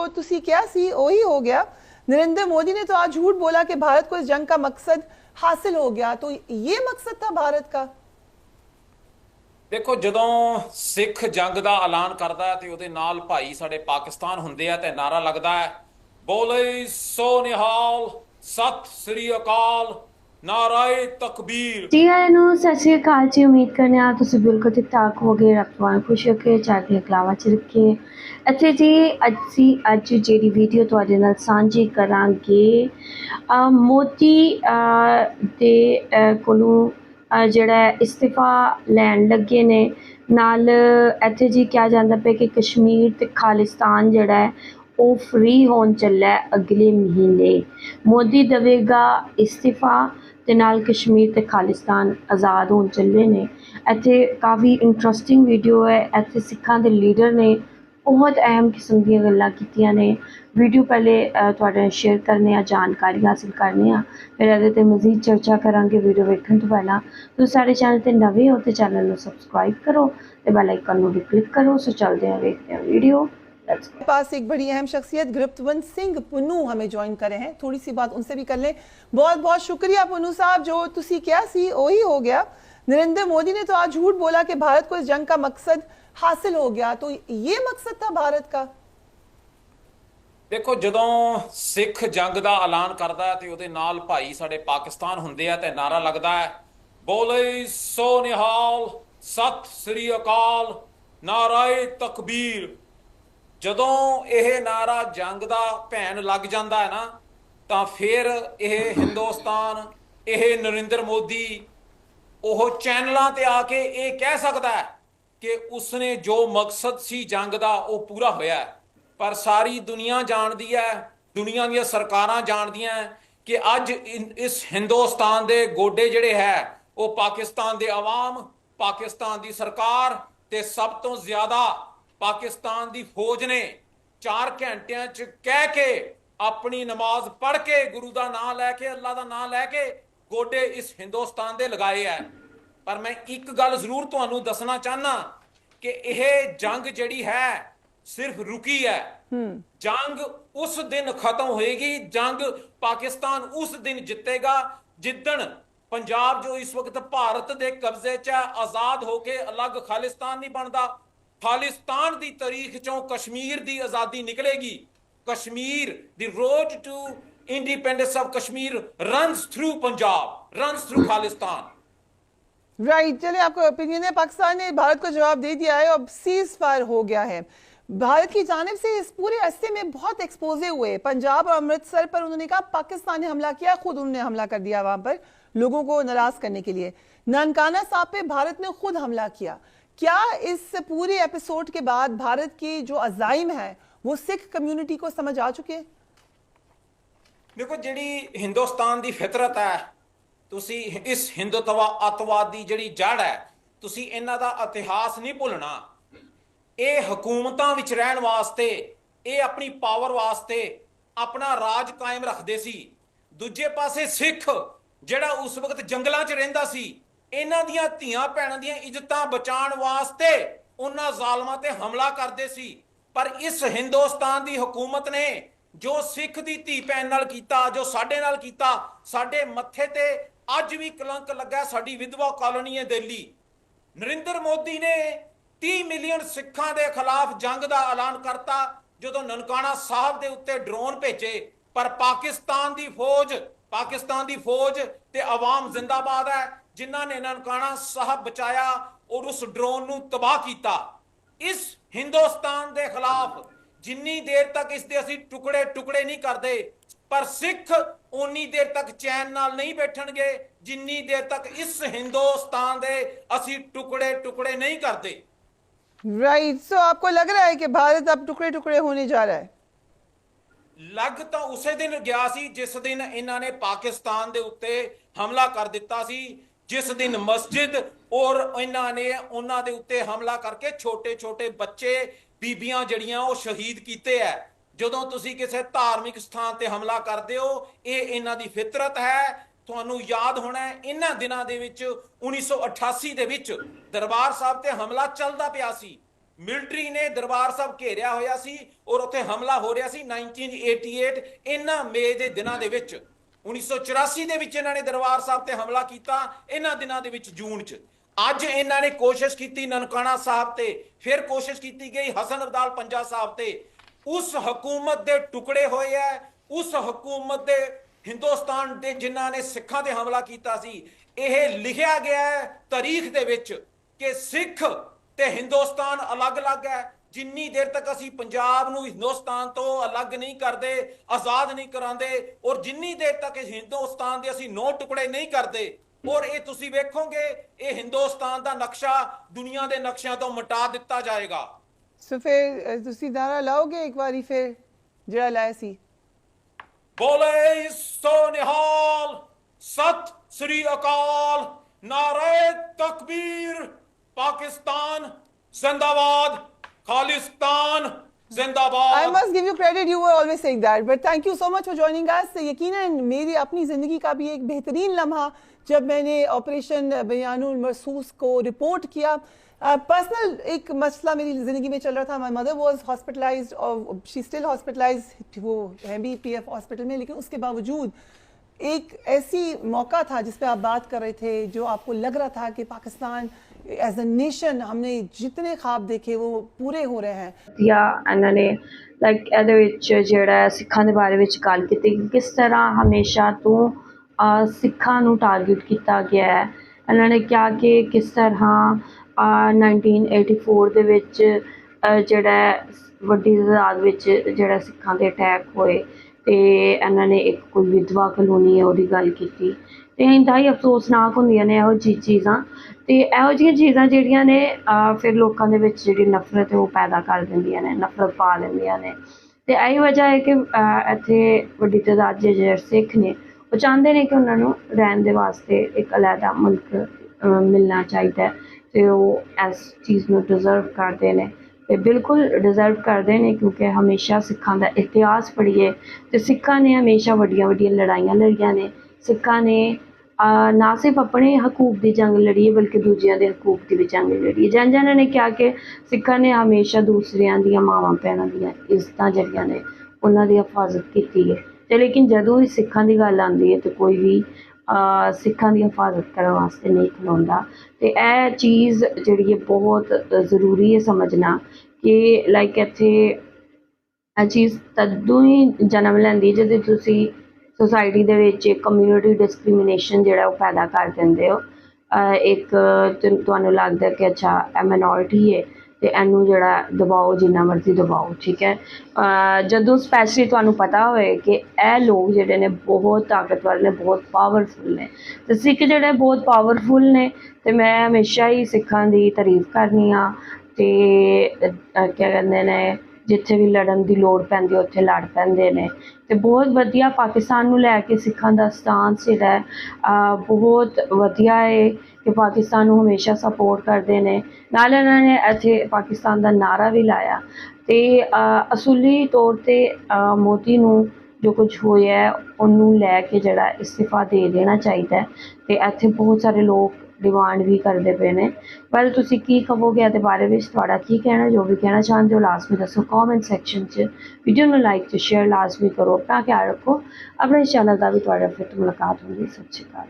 तो तुसी क्या सी वही हो गया नरेंद्र मोदी ने तो आज झूठ बोला कि भारत को इस जंग का मकसद हासिल हो गया तो ये मकसद था भारत का ਦੇਖੋ ਜਦੋਂ ਸਿੱਖ ਜੰਗ ਦਾ ਐਲਾਨ ਕਰਦਾ ਹੈ ਤੇ ਉਹਦੇ ਨਾਲ ਭਾਈ ਸਾਡੇ ਪਾਕਿਸਤਾਨ ਹੁੰਦੇ ਆ ਤੇ ਨਾਰਾ ਲੱਗਦਾ ਹੈ ਬੋਲੇ ਸੋ ਨਿਹਾਲ ਸਤਿ ਸ੍ਰੀ ਅਕਾਲ ਨਾਰਾਏ ਤਕਬੀਰ। ਜੀ ਆਇਆਂ ਨੂੰ ਸਤਿ ਸ਼੍ਰੀ ਅਕਾਲ ਜੀ। ਉਮੀਦ ਕਰਨੇ ਆ ਤੁਸੀਂ ਬਿਲਕੁਲ ਠੀਕ ਠਾਕ ਹੋਗੇ ਰੱਬ ਤੁਹਾਨੂੰ ਖੁਸ਼ ਰੱਖੇ ਚੜ੍ਹਦੀ ਕਲਾਵਾ ਚ ਰੱਖੇ। ਅਤੇ ਜੀ ਅਸੀਂ ਅੱਜ ਜਿਹੜੀ ਵੀਡੀਓ ਤੁਹਾਡੇ ਨਾਲ ਸਾਂਝੀ ਕਰਾਂਗੇ ਮੋਦੀ ਦੇ ਕੋਲੋਂ ਜਿਹੜਾ ਇਸਤੀਫਾ ਲੈਣ ਲੱਗੇ ਨੇ। ਨਾਲ ਇੱਥੇ ਜੀ ਕਿਹਾ ਜਾਂਦਾ ਪਿਆ ਕਿ ਕਸ਼ਮੀਰ ਤੇ ਖਾਲਿਸਤਾਨ ਜਿਹੜਾ ਹੈ ਉਹ ਫ੍ਰੀ ਹੋਣ ਚੱਲਾ ਅਗਲੇ ਮਹੀਨੇ। ਮੋਦੀ ਦੇਵੇਗਾ ਇਸਤੀਫਾ ਤੇ ਨਾਲ ਕਸ਼ਮੀਰ ਤੇ ਖਾਲਿਸਤਾਨ ਆਜ਼ਾਦ ਹੋਣ ਚੱਲੇ ਨੇ। ਇੱਥੇ ਕਾਫੀ ਇੰਟਰਸਟਿੰਗ ਵੀਡੀਓ ਹੈ। ਇੱਥੇ ਸਿੱਖਾਂ ਦੇ ਲੀਡਰ ਨੇ ਬਹੁਤ ਅਹਿਮ ਕਿਸਮ ਦੀਆਂ ਗੱਲਾਂ ਕੀਤੀਆਂ ਨੇ। ਵੀਡੀਓ ਪਹਿਲੇ ਤੁਹਾਡੇ ਨਾਲ ਸ਼ੇਅਰ ਕਰਨੇ ਆ, ਜਾਣਕਾਰੀ ਹਾਸਲ ਕਰਨੇ ਆ। ਫਿਰ ਇਹਦੇ ਤੇ ਮਜ਼ੀਦ ਚਰਚਾ ਕਰਾਂਗੇ ਵੀਡੀਓ ਵੇਖਣ ਤੋਂ ਪਹਿਲਾਂ। ਤੁਸੀਂ ਸਾਡੇ ਚੈਨਲ ਤੇ ਨਵੇਂ ਹੋ ਤੇ ਚੈਨਲ ਨੂੰ ਸਬਸਕ੍ਰਾਈਬ ਕਰੋ ਤੇ ਬੈਲ ਆਈਕਨ ਨੂੰ ਵੀ ਕਲਿੱਕ ਕਰੋ। ਸੋ ਚੱਲਦੇ ਆ, ਵੇਖਦੇ ਆ ਵੀਡੀਓ ਲੈਟਸ हमारे पास एक बड़ी अहम शख्सियत गुरप्तवंत सिंह पुन्नू हमें ज्वाइन करे हैं थोड़ी सी बात उनसे भी कर लें बहुत बहुत शुक्रिया पुन्नू साहब जो तुसी क्या सी वही हो गया नरेंद्र मोदी ने तो आज झूठ बोला कि भारत को इस जंग का मकसद हासिल हो गया तो ये मकसद था भारत का ਦੇਖੋ ਜਦੋਂ ਸਿੱਖ ਜੰਗ ਦਾ ਐਲਾਨ ਕਰਦਾ ਹੈ ਤੇ ਉਹਦੇ ਨਾਲ ਭਾਈ ਸਾਡੇ ਪਾਕਿਸਤਾਨ ਹੁੰਦੇ ਆ ਤੇ ਨਾਰਾ ਲੱਗਦਾ ਹੈ ਬੋਲੇ ਸੋ ਨਿਹਾਲ ਸਤਿ ਸ੍ਰੀ ਅਕਾਲ ਨਾਰਾਏ ਤਕਬੀਰ ਜਦੋਂ ਇਹ ਨਾਰਾ ਜੰਗ ਦਾ ਭੈਣ ਲੱਗ ਜਾਂਦਾ ਹੈ ਨਾ, ਤਾਂ ਫਿਰ ਇਹ ਹਿੰਦੁਸਤਾਨ, ਇਹ ਨਰਿੰਦਰ ਮੋਦੀ, ਉਹ ਚੈਨਲਾਂ ਤੇ ਆ ਕੇ ਇਹ ਕਹਿ ਸਕਦਾ ਹੈ ਕਿ ਉਸਨੇ ਜੋ ਮਕਸਦ ਸੀ ਜੰਗ ਦਾ, ਉਹ ਪੂਰਾ ਹੋਇਆ ਪਰ ਸਾਰੀ ਦੁਨੀਆ ਜਾਣਦੀ ਹੈ, ਦੁਨੀਆ ਦੀਆਂ ਸਰਕਾਰਾਂ ਜਾਣਦੀਆਂ ਕਿ ਅੱਜ ਇਸ ਹਿੰਦੁਸਤਾਨ ਦੇ ਗੋਡੇ ਜਿਹੜੇ ਹੈ, ਉਹ ਪਾਕਿਸਤਾਨ ਦੇ ਆਵਾਮ, ਪਾਕਿਸਤਾਨ ਦੀ ਸਰਕਾਰ ਤੇ ਸਭ ਤੋਂ ਜ਼ਿਆਦਾ ਪਾਕਿਸਤਾਨ ਦੀ ਫੌਜ ਨੇ 4 ਘੰਟਿਆਂ ਚ ਕਹਿ ਕੇ ਆਪਣੀ ਨਮਾਜ਼ ਪੜ੍ਹ ਕੇ ਗੁਰੂ ਦਾ ਨਾਮ ਲੈ ਕੇ ਅੱਲਾ ਦਾ ਨਾਮ ਲੈ ਕੇ ਗੋਡੇ ਇਸ ਹਿੰਦੁਸਤਾਨ ਦੇ ਲਗਾਏ ਐ। ਪਰ ਮੈਂ ਇੱਕ ਗੱਲ ਜ਼ਰੂਰ ਤੁਹਾਨੂੰ ਦੱਸਣਾ ਚਾਹਨਾ ਕਿ ਇਹ ਜੰਗ ਜਿਹੜੀ ਹੈ ਸਿਰਫ ਰੁਕੀ ਹੈ। ਜੰਗ ਉਸ ਦਿਨ ਖਤਮ ਹੋਏਗੀ ਜੰਗ ਪਾਕਿਸਤਾਨ ਉਸ ਦਿਨ ਜਿੱਤੇਗਾ ਜਿੱਦਣ ਪੰਜਾਬ ਜੋ ਇਸ ਵਕਤ ਭਾਰਤ ਦੇ ਕਬਜ਼ੇ 'ਚ ਹੈ ਆਜ਼ਾਦ ਹੋ ਕੇ ਅਲੱਗ ਖਾਲਿਸਤਾਨ ਨਹੀਂ ਬਣਦਾ। ਖਾਲਿਸਤਾਨ ਦੀ ਤਾਰੀਖ ਚੋਂ ਕਸ਼ਮੀਰ ਦੀ ਆਜ਼ਾਦੀ ਨਿਕਲੇਗੀ ਕਸ਼ਮੀਰ ਦੀ road to independence of Kashmir runs through Punjab runs through Khalistan right चलिए आपका ओपिनियन है पाकिस्तान ने भारत को जवाब दे दिया है अब सीज फायर हो गया है भारत की जानब से इस पूरे अरसे में बहुत एक्सपोजे हुए पंजाब और अमृतसर पर उन्होंने कहा पाकिस्तान ने हमला किया खुद उन्होंने हमला कर दिया वहां पर लोगों को नाराज करने के लिए ननकाना साहब पे भारत ने खुद हमला किया क्या इस पूरे एपिसोड के बाद भारत की जो अजाइम है वो सिख कम्युनिटी को समझ आ चुके हैं ਦੇਖੋ ਜਿਹੜੀ ਹਿੰਦੁਸਤਾਨ ਦੀ ਫਿਤਰਤ ਹੈ ਤੁਸੀਂ ਇਸ ਹਿੰਦੂਤਵਾ ਅਤਵਾਦ ਦੀ ਜਿਹੜੀ ਜੜ ਹੈ ਤੁਸੀਂ ਇਹਨਾਂ ਦਾ ਇਤਿਹਾਸ ਨਹੀਂ ਭੁੱਲਣਾ ਇਹ ਹਕੂਮਤਾਂ ਵਿੱਚ ਰਹਿਣ ਵਾਸਤੇ ਇਹ ਆਪਣੀ ਪਾਵਰ ਵਾਸਤੇ ਆਪਣਾ ਰਾਜ ਕਾਇਮ ਰੱਖਦੇ ਸੀ ਦੂਜੇ ਪਾਸੇ ਸਿੱਖ ਜਿਹੜਾ ਉਸ ਵਕਤ ਜੰਗਲਾਂ 'ਚ ਰਹਿੰਦਾ ਸੀ ਇਹਨਾਂ ਦੀਆਂ ਧੀਆਂ ਭੈਣਾਂ ਦੀਆਂ ਇੱਜ਼ਤਾਂ ਬਚਾਉਣ ਵਾਸਤੇ ਉਹਨਾਂ ਜ਼ਾਲਮਾਂ ਤੇ ਹਮਲਾ ਕਰਦੇ ਸੀ। ਪਰ ਇਸ ਹਿੰਦੁਸਤਾਨ ਦੀ ਹਕੂਮਤ ਨੇ ਜੋ ਸਿੱਖ ਦੀ ਧੀ ਭੈਣ ਨਾਲ ਕੀਤਾ, ਜੋ ਸਾਡੇ ਨਾਲ ਕੀਤਾ, ਸਾਡੇ ਮੱਥੇ ਤੇ ਅੱਜ ਵੀ ਕਲੰਕ ਲੱਗਾ ਸਾਡੀ ਵਿਧਵਾ ਕਾਲੋਨੀ ਹੈ ਦਿੱਲੀ। ਨਰਿੰਦਰ ਮੋਦੀ ਨੇ 30 ਮਿਲੀਅਨ ਸਿੱਖਾਂ ਦੇ ਖਿਲਾਫ ਜੰਗ ਦਾ ਐਲਾਨ ਕਰਤਾ, ਜਦੋਂ ਨਨਕਾਣਾ ਸਾਹਿਬ ਦੇ ਉੱਤੇ ਡਰੋਨ ਭੇਜੇ। ਪਰ ਪਾਕਿਸਤਾਨ ਦੀ ਫੌਜ, ਪਾਕਿਸਤਾਨ ਦੀ ਫੌਜ ਤੇ ਆਵਾਮ ਜ਼ਿੰਦਾਬਾਦ ਹੈ। ਜਿਨ੍ਹਾਂ ਨੇ ਨਨਕਾਣਾ ਸਾਹਿਬ ਬਚਾਇਆ ਔਰ ਉਸ ਡਰੋਨ ਨੂੰ ਤਬਾਹ ਕੀਤਾ ਇਸ ਹਿੰਦੁਸਤਾਨ ਦੇ ਖਿਲਾਫ ਜਿੰਨੀ ਦੇਰ ਤੱਕ ਇਸ ਦੇ ਅਸੀਂ ਟੁਕੜੇ ਟੁਕੜੇ ਨਹੀਂ ਕਰਦੇ ਪਰ ਸਿੱਖ ਉਨੀ ਦੇਰ ਤੱਕ ਚੈਨ ਨਾਲ ਨਹੀਂ ਬੈਠਣਗੇ ਜਿੰਨੀ ਦੇਰ ਤੱਕ ਇਸ ਹਿੰਦੁਸਤਾਨ ਦੇ ਅਸੀਂ ਟੁਕੜੇ ਟੁਕੜੇ ਨਹੀਂ ਕਰਦੇ राइट सो आपको लग रहा है कि भारत अब टुकड़े टुकड़े होने जा रहा है ਲੱਗ ਤਾਂ ਉਸੇ ਦਿਨ ਗਿਆ ਸੀ ਜਿਸ ਦਿਨ ਇਹਨਾਂ ਨੇ ਪਾਕਿਸਤਾਨ ਦੇ ਉੱਤੇ ਹਮਲਾ ਕਰ ਦਿੱਤਾ ਸੀ ਜਿਸ ਦਿਨ ਮਸਜਿਦ ਔਰ ਇਹਨਾਂ ਨੇ ਉਹਨਾਂ ਦੇ ਉੱਤੇ ਹਮਲਾ ਕਰਕੇ ਛੋਟੇ ਛੋਟੇ ਬੱਚੇ, ਬੀਬੀਆਂ ਜਿਹੜੀਆਂ ਉਹ ਸ਼ਹੀਦ ਕੀਤੇ ਐ। ਜਦੋਂ ਤੁਸੀਂ ਕਿਸੇ ਧਾਰਮਿਕ ਸਥਾਨ ਤੇ ਹਮਲਾ ਕਰਦੇ ਹੋ, ਇਹ ਇਹਨਾਂ ਦੀ ਫਿਤਰਤ ਹੈ। ਤੁਹਾਨੂੰ ਯਾਦ ਹੋਣਾ ਇਹਨਾਂ ਦਿਨਾਂ ਦੇ ਵਿੱਚ 1988 ਦੇ ਵਿੱਚ ਦਰਬਾਰ ਸਾਹਿਬ ਤੇ ਹਮਲਾ ਚੱਲਦਾ ਪਿਆ ਸੀ। ਮਿਲਟਰੀ ਨੇ ਦਰਬਾਰ ਸਾਹਿਬ ਘੇਰਿਆ ਹੋਇਆ ਸੀ ਔਰ ਉੱਥੇ ਹਮਲਾ ਹੋ ਰਿਹਾ ਸੀ 1988 ਇਹਨਾਂ ਮੇ ਦੇ ਦਿਨਾਂ ਦੇ ਵਿੱਚ 1984 ਦੇ ਵਿੱਚ ਇਹਨਾਂ ਨੇ ਦਰਬਾਰ ਸਾਹਿਬ ਤੇ ਹਮਲਾ ਕੀਤਾ, ਇਹਨਾਂ ਦਿਨਾਂ ਦੇ ਵਿੱਚ ਜੂਨ 'ਚ। ਅੱਜ ਇਹਨਾਂ ਨੇ ਕੋਸ਼ਿਸ਼ ਕੀਤੀ ਨਨਕਾਣਾ ਸਾਹਿਬ ਤੇ, ਫਿਰ ਕੋਸ਼ਿਸ਼ ਕੀਤੀ ਗਈ ਹਸਨ ਅਬਦਾਲ ਪੰਜਾ ਸਾਹਿਬ ਤੇ। ਉਸ ਹਕੂਮਤ ਦੇ ਟੁਕੜੇ ਹੋਏ ਐ ਉਸ ਹਕੂਮਤ ਦੇ ਹਿੰਦੁਸਤਾਨ ਦੇ ਜਿਨ੍ਹਾਂ ਨੇ ਸਿੱਖਾਂ ਤੇ ਹਮਲਾ ਕੀਤਾ ਸੀ, ਇਹ ਲਿਖਿਆ ਗਿਆ ਹੈ ਤਾਰੀਖ ਦੇ ਵਿੱਚ ਕਿ ਸਿੱਖ ਤੇ ਹਿੰਦੁਸਤਾਨ ਅਲੱਗ-ਅਲੱਗ ਹੈ ਜਿੰਨੀ ਦੇਰ ਤੱਕ ਅਸੀਂ ਪੰਜਾਬ ਨੂੰ ਹਿੰਦੁਸਤਾਨ ਤੋਂ ਅਲੱਗ ਨਹੀਂ ਕਰਦੇ ਆਜ਼ਾਦ ਨਹੀਂ ਕਰਾਂਦੇ ਔਰ ਜਿੰਨੀ ਦੇਰ ਤੱਕ ਇਸ ਹਿੰਦੁਸਤਾਨ ਦੇ ਅਸੀਂ ਨੌ ਟੁਕੜੇ ਨਹੀਂ ਕਰਦੇ ਔਰ ਇਹ ਤੁਸੀਂ ਵੇਖੋਗੇ ਇਹ ਹਿੰਦੁਸਤਾਨ ਦਾ ਨਕਸ਼ਾ ਦੁਨੀਆ ਦੇ ਨਕਸ਼ਿਆਂ ਤੋਂ ਮਿਟਾ ਦਿੱਤਾ ਜਾਏਗਾ। ਸੋ ਫਿਰ ਤੁਸੀਂ ਨਾਰਾ ਲਾਓਗੇ ਇੱਕ ਵਾਰੀ ਫਿਰ ਜਿਹੜਾ ਲਾਇਆ ਸੀ? ਬੋਲੇ ਸੋ ਨਿਹਾਲ ਸਤ ਸ੍ਰੀ ਅਕਾਲ ਨਾਰੇ ਤਕਬੀਰ ਪਾਕਿਸਤਾਨ ਜ਼ਿੰਦਾਬਾਦ। खालिस्तान जिंदाबाद I must give you credit you were always saying that but thank you so much for joining us यकीनन मेरी अपनी ज़िंदगी का भी एक बेहतरीन लम्हा जब मैंने ऑपरेशन बयानुल मरसूस को रिपोर्ट किया। पर्सनल uh, एक मसला मेरी ज़िंदगी में चल रहा था। माई मदर वॉज़ हॉस्पिटलाइज और शी स्टिल हॉस्पिटलाइज वो है भी पी एफ़ हॉस्पिटल में लेकिन उसके बावजूद एक ऐसी मौका था जिस पे आप बात कर रहे थे जो आपको लग रहा था कि पाकिस्तान एज अ नेशन हमने जितने ख्वाब देखे वो पूरे हो रहे हैं ਜਾਂ ਇਹਨਾਂ ਨੇ ਲਾਈਕ ਇਹਦੇ ਵਿੱਚ ਜਿਹੜਾ ਹੈ ਸਿੱਖਾਂ ਦੇ ਬਾਰੇ ਵਿੱਚ ਗੱਲ ਕੀਤੀ ਕਿ ਕਿਸ ਤਰ੍ਹਾਂ ਹਮੇਸ਼ਾ ਤੋਂ ਅਹ, ਸਿੱਖਾਂ ਨੂੰ ਟਾਰਗੇਟ ਕੀਤਾ ਗਿਆ ਹੈ ਇਹਨਾਂ ਨੇ ਕਿਹਾ ਕਿ ਕਿਸ ਤਰ੍ਹਾਂ ਅਹ, 1984 ਦੇ ਵਿੱਚ ਅਹ, ਜਿਹੜਾ ਹੈ, ਵੱਡੀ ਤਾਦਾਦ ਵਿੱਚ ਜਿਹੜਾ ਸਿੱਖਾਂ ਦੇ ਅਟੈਕ ਹੋਏ ਤੇ ਇਹਨਾਂ ਨੇ ਇੱਕ ਕੋਈ ਵਿਧਵਾ ਕਲੋਨੀ ਹੈ, ਉਹਦੀ ਗੱਲ ਕੀਤੀ। ਤੇ ਇੰਤਹਾਈ ਅਫਸੋਸਨਾਕ ਹੁੰਦੀਆਂ ਨੇ ਇਹੋ ਜਿਹੀ ਚੀਜ਼ਾਂ। ਤੇ ਇਹੋ ਜਿਹੀਆਂ ਚੀਜ਼ਾਂ ਜਿਹੜੀਆਂ ਨੇ ਫਿਰ ਲੋਕਾਂ ਦੇ ਵਿੱਚ ਜਿਹੜੀ ਨਫ਼ਰਤ ਹੈ, ਉਹ ਪੈਦਾ ਕਰ ਦਿੰਦੀਆਂ ਨੇ, ਨਫ਼ਰਤ ਪਾ ਦਿੰਦੀਆਂ ਨੇ। ਤੇ ਇਹੀ ਵਜ੍ਹਾ ਹੈ ਕਿ ਇੱਥੇ ਵੱਡੀ ਤਾਦਾਦ 'ਚ ਜਿਹੜੇ ਸਿੱਖ ਨੇ, ਉਹ ਚਾਹੁੰਦੇ ਨੇ ਕਿ ਉਹਨਾਂ ਨੂੰ ਰਹਿਣ ਦੇ ਵਾਸਤੇ ਇੱਕ ਅਲੱਗਾ ਮੁਲਕ ਮਿਲਣਾ ਚਾਹੀਦਾ ਹੈ। ਤੇ ਉਹ ਇਸ ਚੀਜ਼ ਨੂੰ ਡਿਜ਼ਰਵ ਕਰਦੇ ਨੇ। ਇਹ ਬਿਲਕੁਲ ਡਿਜ਼ਰਵ ਕਰਦੇ ਨੇ, ਕਿਉਂਕਿ ਹਮੇਸ਼ਾ ਸਿੱਖਾਂ ਦਾ ਇਤਿਹਾਸ ਪੜ੍ਹੀਏ ਤੇ ਸਿੱਖਾਂ ਨੇ ਹਮੇਸ਼ਾ ਵੱਡੀਆਂ ਵੱਡੀਆਂ ਲੜਾਈਆਂ ਲੜੀਆਂ ਨੇ। ਸਿੱਖਾਂ ਨੇ ਨਾ ਸਿਰਫ ਆਪਣੇ ਹਕੂਕ ਦੀ ਜੰਗ ਲੜੀ ਹੈ ਬਲਕਿ ਦੂਜਿਆਂ ਦੇ ਹਕੂਕ ਦੀ ਵੀ ਜੰਗ ਲੜੀ। ਹੈ ਜਨ ਜਨ ਨੇ ਕਿਹਾ ਕਿ ਸਿੱਖਾਂ ਨੇ ਹਮੇਸ਼ਾ ਦੂਸਰਿਆਂ ਦੀਆਂ ਮਾਵਾਂ ਭੈਣਾਂ ਦੀਆਂ ਇੱਜ਼ਤਾਂ ਜਿਹੜੀਆਂ ਨੇ, ਉਹਨਾਂ ਦੀ ਹਿਫਾਜ਼ਤ ਕੀਤੀ ਹੈ। ਤੇ ਲੇਕਿਨ ਜਦੋਂ ਵੀ ਸਿੱਖਾਂ ਦੀ ਗੱਲ ਆਉਂਦੀ ਹੈ ਤੇ ਕੋਈ ਵੀ ਸਿੱਖਾਂ ਦੀ ਹਿਫਾਜ਼ਤ ਕਰਨ ਵਾਸਤੇ ਨਹੀਂ ਖਲੋਂਦਾ। ਅਤੇ ਇਹ ਚੀਜ਼ ਜਿਹੜੀ ਹੈ ਬਹੁਤ ਜ਼ਰੂਰੀ ਹੈ ਸਮਝਣਾ ਕਿ ਲਾਈਕ ਇੱਥੇ ਇਹ ਚੀਜ਼ ਤਦੋਂ ਹੀ ਜਨਮ ਲੈਂਦੀ ਜਦੋਂ ਤੁਸੀਂ ਸੋਸਾਇਟੀ ਦੇ ਵਿੱਚ ਕਮਿਊਨਿਟੀ ਡਿਸਕ੍ਰਿਮੀਨੇਸ਼ਨ ਜਿਹੜਾ ਉਹ ਪੈਦਾ ਕਰ ਦਿੰਦੇ ਹੋ। ਇੱਕ ਤੁਹਾਨੂੰ ਲੱਗਦਾ ਕਿ ਅੱਛਾ, ਇਹ ਮਿਨੋਰਿਟੀ ਹੈ। ਤੇ ਇਹਨੂੰ ਜਿਹੜਾ ਦਬਾਓ ਜਿੰਨਾ ਮਰਜ਼ੀ ਦਬਾਓ ਠੀਕ ਹੈ? ਜਦੋਂ ਸਪੈਸ਼ਲੀ ਤੁਹਾਨੂੰ ਪਤਾ ਹੋਵੇ ਕਿ ਇਹ ਲੋਕ ਜਿਹੜੇ ਨੇ ਬਹੁਤ ਤਾਕਤਵਰ ਨੇ ਬਹੁਤ ਪਾਵਰਫੁਲ ਨੇ। ਤੇ ਸਿੱਖ ਜਿਹੜੇ ਬਹੁਤ ਪਾਵਰਫੁਲ ਨੇ ਤੇ ਮੈਂ ਹਮੇਸ਼ਾ ਹੀ ਸਿੱਖਾਂ ਦੀ ਤਾਰੀਫ ਕਰਨੀ ਆ ਤੇ ਅਹ, ਕਿਆ ਕਹਿੰਦੇ ਨੇ ਜਿੱਥੇ ਵੀ ਲੜਨ ਦੀ ਲੋੜ ਪੈਂਦੀ ਉੱਥੇ ਲੜ ਪੈਂਦੇ ਨੇ। ਅਤੇ ਬਹੁਤ ਵਧੀਆ ਪਾਕਿਸਤਾਨ ਨੂੰ ਲੈ ਕੇ ਸਿੱਖਾਂ ਦਾ ਸਟਾਂਸ ਜਿਹੜਾ ਬਹੁਤ ਵਧੀਆ ਹੈ ਕਿ ਪਾਕਿਸਤਾਨ ਨੂੰ ਹਮੇਸ਼ਾ ਸਪੋਰਟ ਕਰਦੇ ਨੇ। ਨਾਲ ਇਹਨਾਂ ਨੇ ਇੱਥੇ ਪਾਕਿਸਤਾਨ ਦਾ ਨਾਰਾ ਵੀ ਲਾਇਆ। ਅਤੇ ਅਸੂਲੀ ਤੌਰ ਤੇ ਮੋਦੀ ਨੂੰ ਜੋ ਕੁਝ ਹੋਇਆ ਉਹਨੂੰ ਲੈ ਕੇ ਜਿਹੜਾ ਇਸਤੀਫਾ ਦੇ ਦੇਣਾ ਚਾਹੀਦਾ ਅਤੇ ਇੱਥੇ ਬਹੁਤ ਸਾਰੇ ਲੋਕ ਡਿਮਾਂਡ ਵੀ ਕਰਦੇ ਪਏ ਨੇ। ਪਰ ਤੁਸੀਂ ਕੀ ਕਹੋਗੇ ਇਹਦੇ ਬਾਰੇ ਵਿੱਚ? ਤੁਹਾਡਾ ਕੀ ਕਹਿਣਾ, ਜੋ ਵੀ ਕਹਿਣਾ ਚਾਹੁੰਦੇ ਹੋ ਲਾਜ਼ਮੀ ਦੱਸੋ ਕਮੈਂਟ ਸੈਕਸ਼ਨ 'ਚ। ਵੀਡੀਓ ਨੂੰ ਲਾਈਕ ਤੇ ਸ਼ੇਅਰ ਲਾਜ਼ਮੀ ਕਰੋ। ਆਪਣਾ ਖਿਆਲ ਰੱਖੋ। ਆਪਣੇ ਚੈਨਲ ਦਾ ਵੀ ਤੁਹਾਡਾ ਫਿਰ ਤੋਂ ਮੁਲਾਕਾਤ ਹੋਣੀ ਸਤਿ ਸ਼੍ਰੀ ਅਕਾਲ